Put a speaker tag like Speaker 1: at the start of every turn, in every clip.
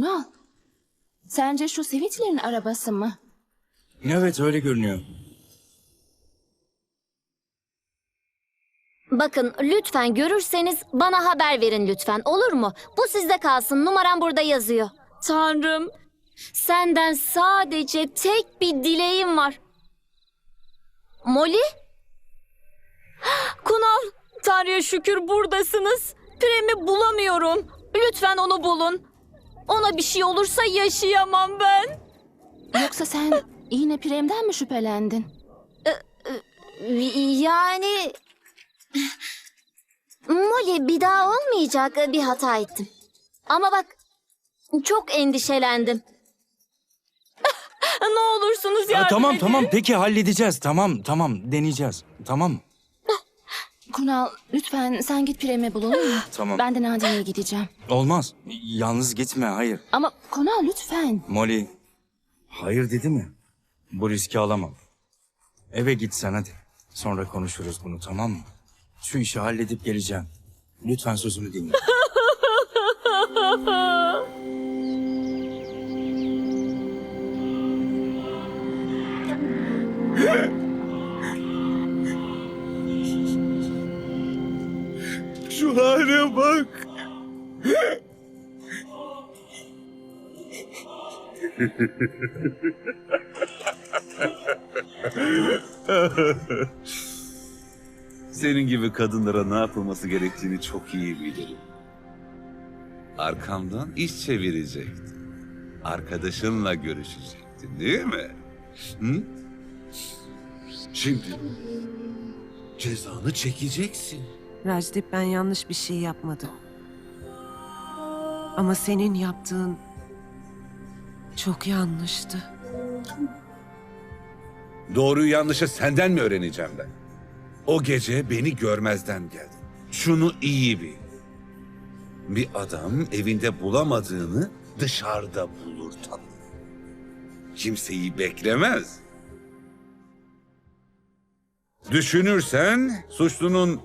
Speaker 1: Kunal. Sence şu Sivitler'in arabası mı?
Speaker 2: Evet öyle görünüyor.
Speaker 3: Bakın lütfen görürseniz bana haber verin lütfen olur mu? Bu sizde kalsın numaram burada yazıyor. Tanrım senden sadece tek bir dileğim var. Molly? Kunal Tanrı'ya şükür buradasınız. Prem'i bulamıyorum. Lütfen onu bulun. Ona bir şey olursa yaşayamam ben.
Speaker 1: Yoksa sen yine Prem'den mi şüphelendin?
Speaker 3: Yani... Molly bir daha olmayacak bir hata ettim. Ama bak çok endişelendim. ne olursunuz
Speaker 2: Ha,
Speaker 3: yardım
Speaker 2: tamam
Speaker 3: edin.
Speaker 2: tamam peki halledeceğiz. Tamam tamam deneyeceğiz. Tamam mı?
Speaker 1: Kunal lütfen sen git Prem'i bul olur mu?
Speaker 2: Tamam.
Speaker 1: Ben de Nadine'ye gideceğim.
Speaker 2: Olmaz. Yalnız gitme hayır.
Speaker 1: Ama Kunal lütfen.
Speaker 2: Molly hayır dedi mi? Bu riski alamam. Eve git sen hadi. Sonra konuşuruz bunu tamam mı? Şu işi halledip geleceğim. Lütfen sözümü dinle.
Speaker 4: Senin gibi kadınlara ne yapılması gerektiğini çok iyi bilirim. Arkamdan iş çevirecektin. Arkadaşınla görüşecektin değil mi? Hı? Şimdi cezanı çekeceksin.
Speaker 5: Rajdip ben yanlış bir şey yapmadım. Ama senin yaptığın çok yanlıştı.
Speaker 4: Doğruyu yanlışı senden mi öğreneceğim ben? O gece beni görmezden geldin. Şunu iyi bil. Bir adam evinde bulamadığını dışarıda bulur tatlım. Kimseyi beklemez. Düşünürsen suçlunun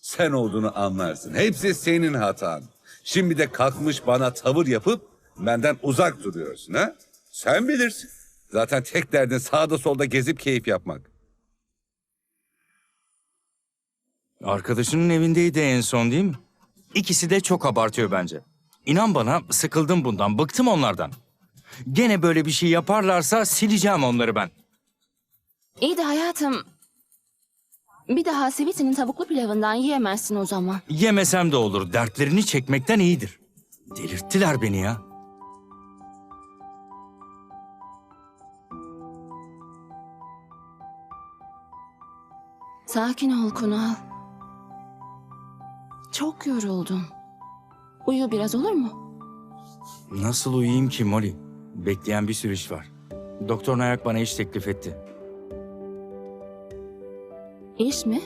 Speaker 4: sen olduğunu anlarsın. Hepsi senin hatan. Şimdi de kalkmış bana tavır yapıp benden uzak duruyorsun ha? Sen bilirsin. Zaten tek derdin sağda solda gezip keyif yapmak.
Speaker 2: Arkadaşının evindeydi en son değil mi? İkisi de çok abartıyor bence. İnan bana sıkıldım bundan, bıktım onlardan. Gene böyle bir şey yaparlarsa sileceğim onları ben.
Speaker 1: İyi de hayatım. Bir daha Sivit'in tavuklu pilavından yiyemezsin o zaman.
Speaker 2: Yemesem de olur, dertlerini çekmekten iyidir. Delirttiler beni ya.
Speaker 1: Sakin ol Kunal. Çok yoruldun. Uyu biraz olur mu?
Speaker 2: Nasıl uyuyayım ki Molly? Bekleyen bir sürü iş var. Doktor Nayak bana iş teklif etti.
Speaker 1: İş mi?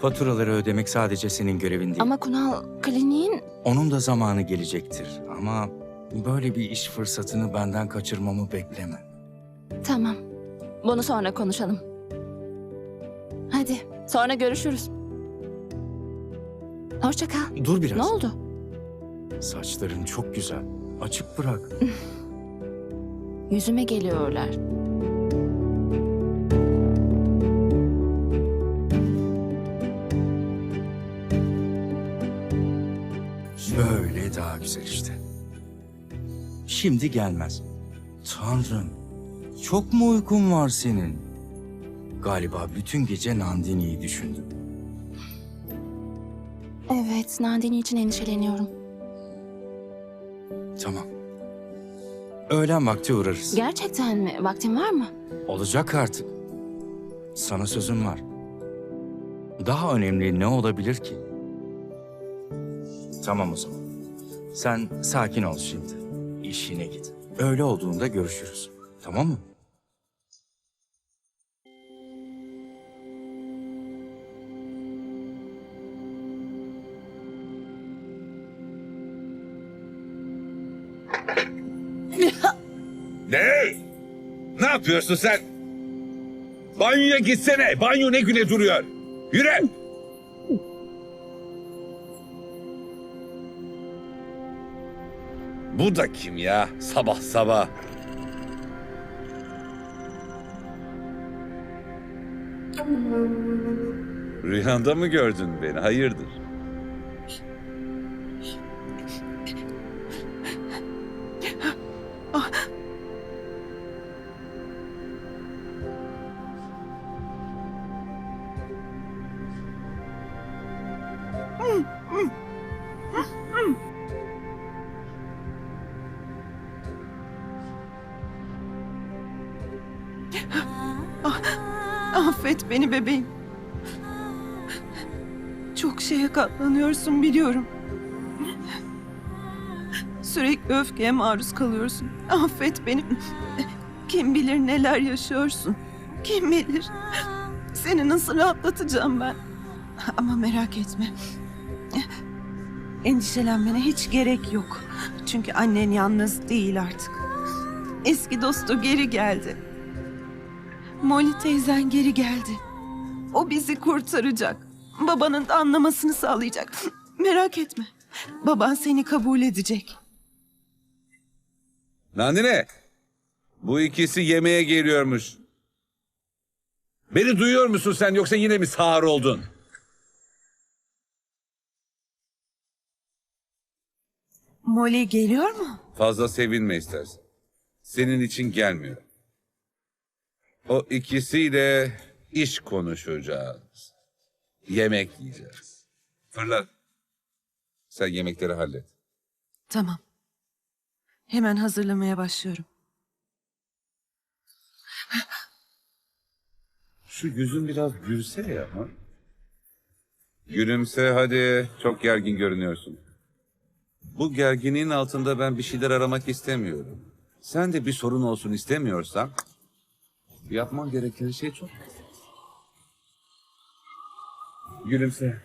Speaker 2: Faturaları ödemek sadece senin görevin değil.
Speaker 1: Ama Kunal kliniğin...
Speaker 2: Onun da zamanı gelecektir. Ama böyle bir iş fırsatını benden kaçırmamı bekleme.
Speaker 1: Tamam. Bunu sonra konuşalım. Hadi sonra görüşürüz. Hoşça kal.
Speaker 2: Dur biraz.
Speaker 1: Ne oldu?
Speaker 2: Saçların çok güzel. Açık bırak.
Speaker 1: Yüzüme geliyorlar.
Speaker 2: Böyle daha güzel işte. Şimdi gelmez. Tanrım, çok mu uykun var senin? Galiba bütün gece Nandini'yi düşündüm.
Speaker 1: Evet, Nandini için endişeleniyorum.
Speaker 2: Tamam. Öğlen vakti uğrarız.
Speaker 1: Gerçekten mi? Vaktin var mı?
Speaker 2: Olacak artık. Sana sözüm var. Daha önemli ne olabilir ki? Tamam o zaman. Sen sakin ol şimdi. İşine git. Öyle olduğunda görüşürüz. Tamam mı?
Speaker 4: yapıyorsun sen? Banyoya gitsene. Banyo ne güne duruyor. Yürü. Bu da kim ya? Sabah sabah. Rüyanda mı gördün beni? Hayırdır?
Speaker 5: Çok şeye katlanıyorsun biliyorum. Sürekli öfkeye maruz kalıyorsun. Affet beni. Kim bilir neler yaşıyorsun. Kim bilir. Seni nasıl rahatlatacağım ben. Ama merak etme. Endişelenmene hiç gerek yok. Çünkü annen yalnız değil artık. Eski dostu geri geldi. Molly teyzen geri geldi. O bizi kurtaracak. Babanın da anlamasını sağlayacak. Merak etme. Baban seni kabul edecek.
Speaker 4: Nandine, bu ikisi yemeğe geliyormuş. Beni duyuyor musun sen yoksa yine mi sağır oldun?
Speaker 5: Molly geliyor mu?
Speaker 4: Fazla sevinme istersen. Senin için gelmiyor. O ikisiyle iş konuşacağız. Yemek yiyeceğiz. Fırla. Sen yemekleri hallet.
Speaker 5: Tamam. Hemen hazırlamaya başlıyorum.
Speaker 4: Şu yüzün biraz gülse ya. Ha? Gülümse hadi. Çok gergin görünüyorsun. Bu gerginliğin altında ben bir şeyler aramak istemiyorum. Sen de bir sorun olsun istemiyorsan yapman gereken şey çok. Gülümse.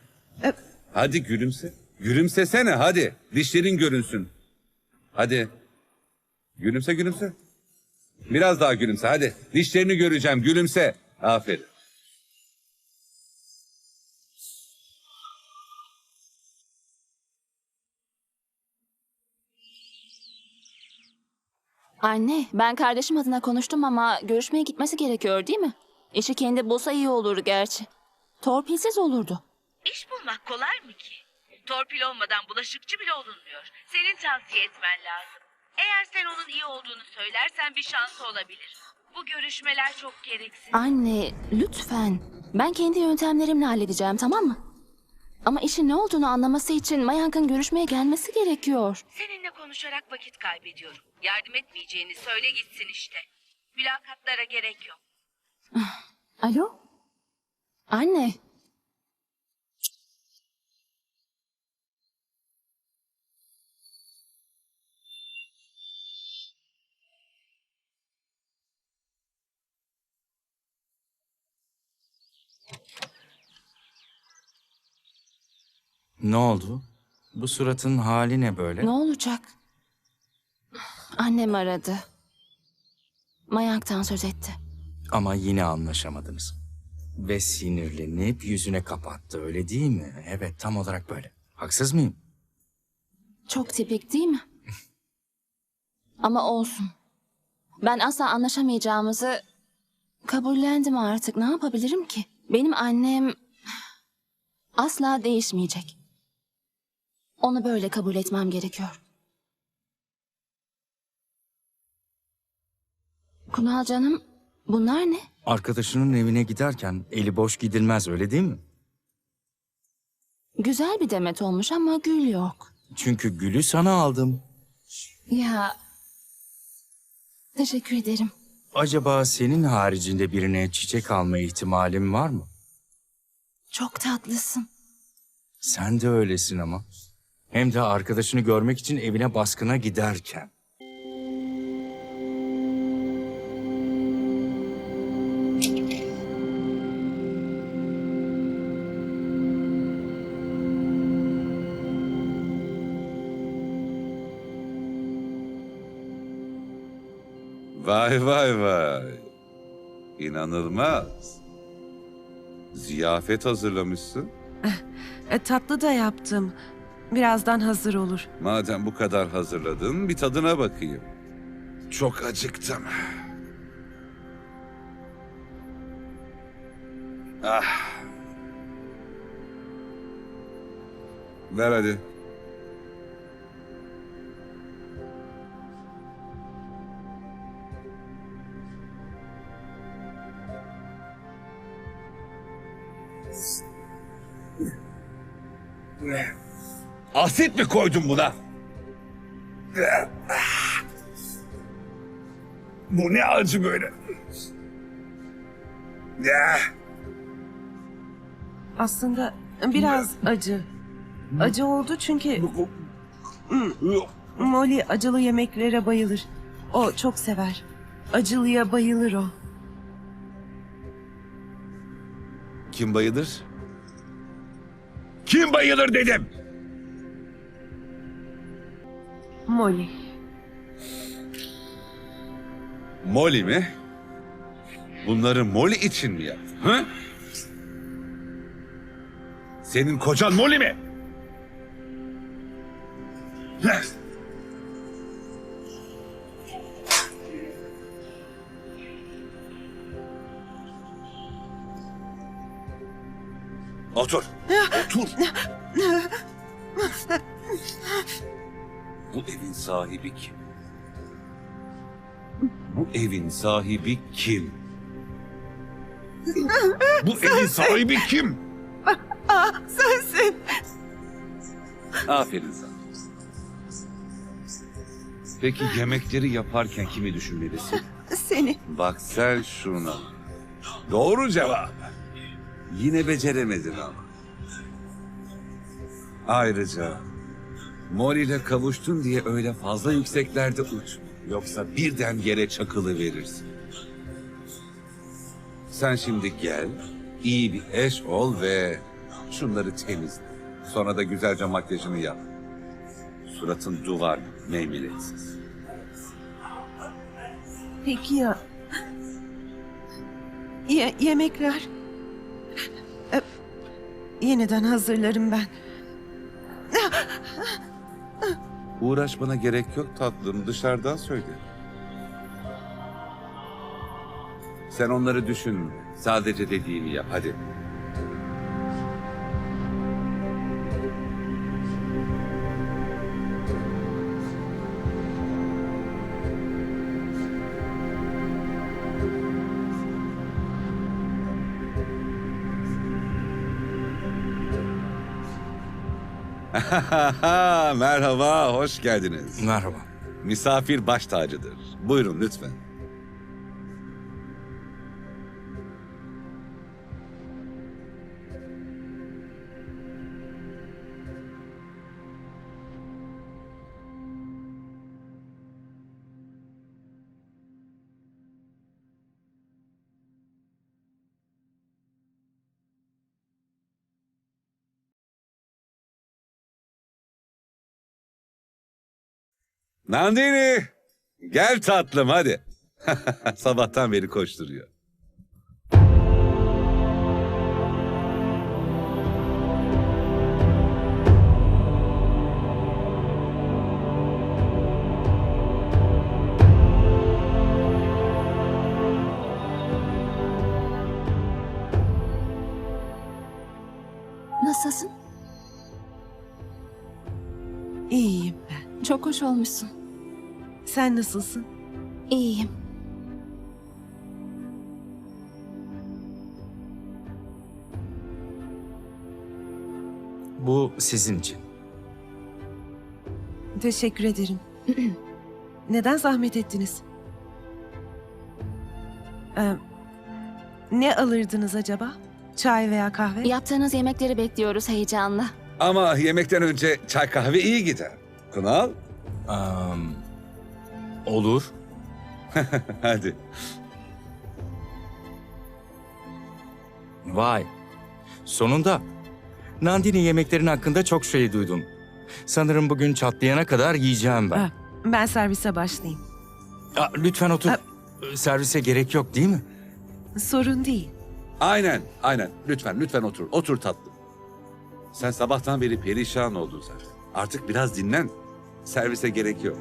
Speaker 5: E,
Speaker 4: Hadi gülümse. Gülümsesene hadi. Dişlerin görünsün. Hadi. Gülümse gülümse. Biraz daha gülümse hadi. Dişlerini göreceğim gülümse. Aferin.
Speaker 1: Anne, ben kardeşim adına konuştum ama görüşmeye gitmesi gerekiyor değil mi? İşi kendi bulsa iyi olur gerçi. Torpilsiz olurdu.
Speaker 6: İş bulmak kolay mı ki? Torpil olmadan bulaşıkçı bile olunmuyor. Senin tavsiye etmen lazım. Eğer sen onun iyi olduğunu söylersen bir şansı olabilir. Bu görüşmeler çok gereksiz.
Speaker 1: Anne, lütfen. Ben kendi yöntemlerimle halledeceğim, tamam mı? Ama işin ne olduğunu anlaması için Mayank'ın görüşmeye gelmesi gerekiyor.
Speaker 6: Seninle konuşarak vakit kaybediyorum. Yardım etmeyeceğini söyle gitsin işte. Mülakatlara gerek yok.
Speaker 1: Alo? Anne.
Speaker 2: Ne oldu? Bu suratın hali ne böyle?
Speaker 1: Ne olacak? Annem aradı. Mayank'tan söz etti.
Speaker 2: Ama yine anlaşamadınız. Ve sinirlenip yüzüne kapattı öyle değil mi? Evet tam olarak böyle. Haksız mıyım?
Speaker 1: Çok tipik değil mi? Ama olsun. Ben asla anlaşamayacağımızı kabullendim artık. Ne yapabilirim ki? Benim annem asla değişmeyecek. Onu böyle kabul etmem gerekiyor. Kunal canım, bunlar ne?
Speaker 2: Arkadaşının evine giderken eli boş gidilmez öyle değil mi?
Speaker 1: Güzel bir demet olmuş ama gül yok.
Speaker 2: Çünkü gülü sana aldım.
Speaker 1: Ya, teşekkür ederim.
Speaker 2: Acaba senin haricinde birine çiçek alma ihtimalim var mı?
Speaker 1: Çok tatlısın.
Speaker 2: Sen de öylesin ama. Hem de arkadaşını görmek için evine baskına giderken.
Speaker 4: Vay vay vay. İnanılmaz. Ziyafet hazırlamışsın.
Speaker 5: E, tatlı da yaptım. Birazdan hazır olur.
Speaker 4: Madem bu kadar hazırladın bir tadına bakayım. Çok acıktım. Ah. Ver hadi. Asit mi koydun buna? Bu ne acı böyle? Ya.
Speaker 5: Aslında biraz acı. Acı oldu çünkü Molly acılı yemeklere bayılır. O çok sever. Acılıya bayılır o.
Speaker 4: Kim bayılır? Kim bayılır dedim.
Speaker 5: Molly.
Speaker 4: Molly mi? Bunları Molly için mi yaptın? Hı? Senin kocan Molly mi? Otur. Kim? Bu evin sahibi kim? Bu evin sahibi kim?
Speaker 5: Sensin.
Speaker 4: Aferin sana. Peki yemekleri yaparken kimi düşünmelisin?
Speaker 5: Seni.
Speaker 4: Bak sen şuna. Doğru cevap. Yine beceremedin ama. Ayrıca Molly ile kavuştun diye öyle fazla yükseklerde uçma. Yoksa birden yere çakılı verirsin. Sen şimdi gel, iyi bir eş ol ve şunları temizle. Sonra da güzelce makyajını yap. Suratın duvar, meymenetsiz.
Speaker 5: Peki ya... Ye- yemekler? E, yeniden hazırlarım ben.
Speaker 4: Uğraşmana gerek yok tatlım, dışarıdan söyle. Sen onları düşünme. Sadece dediğimi yap, hadi. Merhaba, hoş geldiniz.
Speaker 2: Merhaba.
Speaker 4: Misafir baş tacıdır. Buyurun lütfen. Nandini! Gel tatlım hadi. Sabahtan beri koşturuyor.
Speaker 1: Hoş olmuşsun.
Speaker 5: Sen nasılsın?
Speaker 1: İyiyim.
Speaker 2: Bu sizin için.
Speaker 5: Teşekkür ederim. Neden zahmet ettiniz? Ee, ne alırdınız acaba? Çay veya kahve?
Speaker 1: Yaptığınız yemekleri bekliyoruz heyecanla.
Speaker 4: Ama yemekten önce çay kahve iyi gider. Kunal,
Speaker 2: Am, olur.
Speaker 4: hadi.
Speaker 2: Vay. Sonunda. Nandini yemeklerin hakkında çok şey duydum. Sanırım bugün çatlayana kadar yiyeceğim ben.
Speaker 5: Ha, ben servise başlayayım.
Speaker 2: Aa, lütfen otur.
Speaker 5: Ha.
Speaker 2: Servise gerek yok değil mi?
Speaker 5: Sorun değil.
Speaker 4: Aynen, aynen. Lütfen, lütfen otur. Otur tatlım. Sen sabahtan beri perişan oldun zaten. Artık biraz dinlen. Servise gerek yok.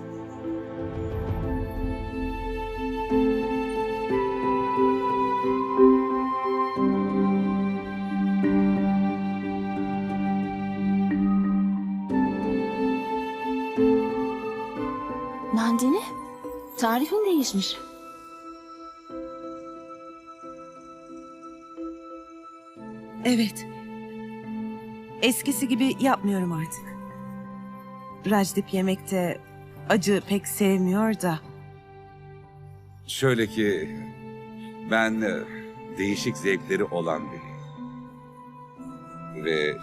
Speaker 1: Nandini, tarifin değişmiş.
Speaker 5: Evet. Eskisi gibi yapmıyorum artık. Rajdip yemekte acı pek sevmiyor da.
Speaker 4: Şöyle ki ben e, değişik zevkleri olan biriyim. Ve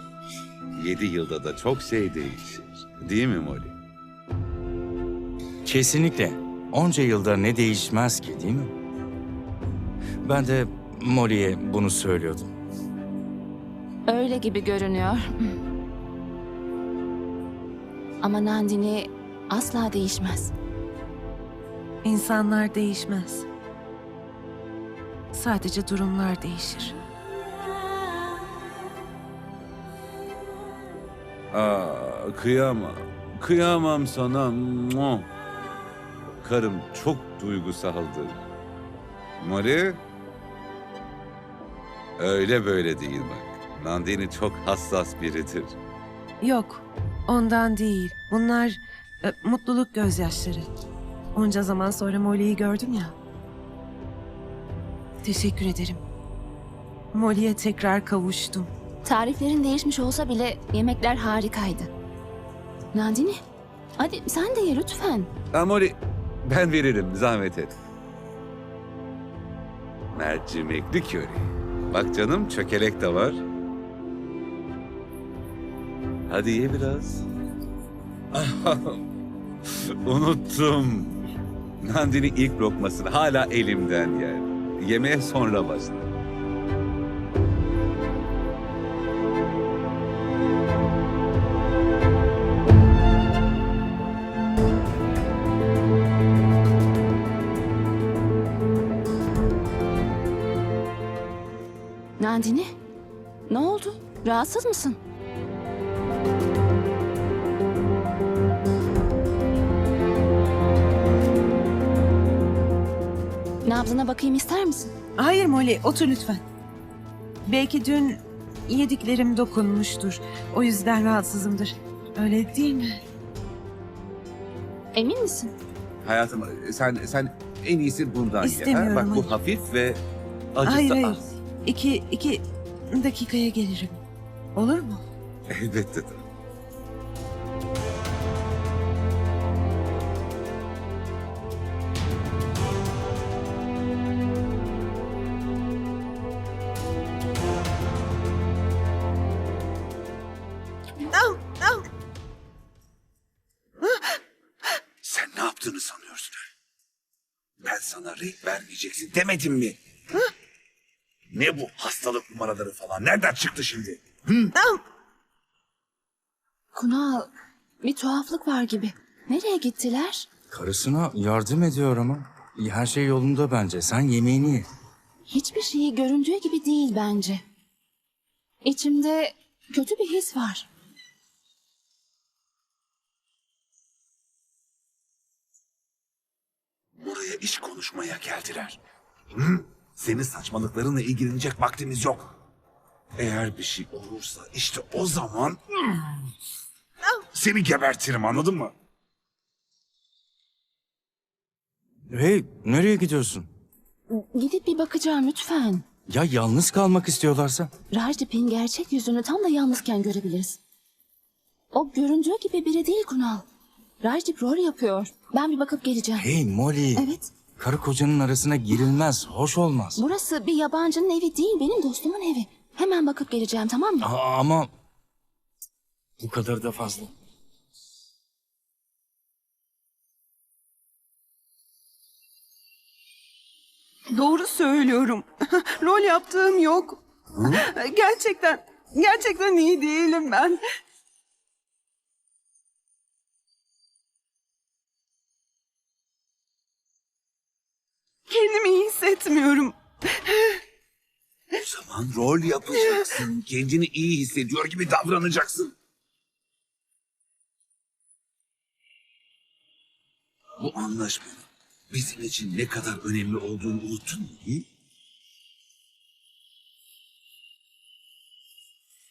Speaker 4: yedi yılda da çok şey değişir. Değil mi Molly?
Speaker 2: Kesinlikle. Onca yılda ne değişmez ki değil mi? Ben de Molly'e bunu söylüyordum.
Speaker 1: Öyle gibi görünüyor. Ama Nandini asla değişmez.
Speaker 5: İnsanlar değişmez. Sadece durumlar değişir.
Speaker 4: Aa, kıyamam. Kıyamam sana. Mua. Karım çok duygusaldır. Molly? Öyle böyle değil bak. Nandini çok hassas biridir.
Speaker 5: Yok, ondan değil. Bunlar e, mutluluk gözyaşları. Onca zaman sonra Molly'yi gördüm ya. Teşekkür ederim. Molly'e tekrar kavuştum.
Speaker 1: Tariflerin değişmiş olsa bile yemekler harikaydı. Nandini, hadi sen de ye lütfen.
Speaker 4: Molly, ben veririm zahmet et. Mercimekli köri. Bak canım çökelek de var. Hadi ye biraz. Unuttum. Nandini ilk lokmasını hala elimden yer. Yemeğe sonra başla.
Speaker 1: Nandini, ne oldu? Rahatsız mısın? Nabzına bakayım ister misin?
Speaker 5: Hayır Molly, otur lütfen. Belki dün yediklerim dokunmuştur. O yüzden rahatsızımdır. Öyle değil mi?
Speaker 1: Emin misin?
Speaker 4: Hayatım sen sen en iyisi bundan ye. ha?
Speaker 5: İstemiyorum,
Speaker 4: Bak bu
Speaker 5: hayır.
Speaker 4: hafif ve acısı
Speaker 5: hayır hayır.
Speaker 4: az.
Speaker 5: İki, iki dakikaya gelirim. Olur mu?
Speaker 4: Elbette tabii. Renk vermeyeceksin demedim mi? Ne bu hastalık numaraları falan? Nereden çıktı şimdi?
Speaker 1: Kunal, bir tuhaflık var gibi. Nereye gittiler?
Speaker 2: Karısına yardım ediyor ama. Her şey yolunda bence. Sen yemeğini ye.
Speaker 1: Hiçbir şeyi göründüğü gibi değil bence. İçimde kötü bir his var.
Speaker 7: Buraya iş konuşmaya geldiler. Hı? Senin saçmalıklarınla ilgilenecek vaktimiz yok. Eğer bir şey olursa işte o zaman... Seni gebertirim anladın mı?
Speaker 2: Hey, nereye gidiyorsun?
Speaker 1: Gidip bir bakacağım lütfen.
Speaker 2: Ya yalnız kalmak istiyorlarsa?
Speaker 1: Rajdip'in gerçek yüzünü tam da yalnızken görebiliriz. O göründüğü gibi biri değil Kunal. Rajdip rol yapıyor. Ben bir bakıp geleceğim.
Speaker 2: Hey Molly.
Speaker 1: Evet,
Speaker 2: Karı kocanın arasına girilmez. Hoş olmaz.
Speaker 1: burası bir yabancının evi değil, benim dostumun evi. Hemen bakıp geleceğim, tamam mı?
Speaker 2: Aa, ama... Bu kadar da fazla.
Speaker 5: Doğru söylüyorum. Rol yaptığım yok. Gerçekten, gerçekten iyi değilim ben. Kendimi iyi hissetmiyorum.
Speaker 7: O zaman rol yapacaksın. Kendini iyi hissediyor gibi davranacaksın.
Speaker 4: Bu anlaşmanın bizim için ne kadar önemli olduğunu unuttun mu? hı?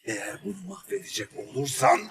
Speaker 4: Eğer bunu mahvedecek olursan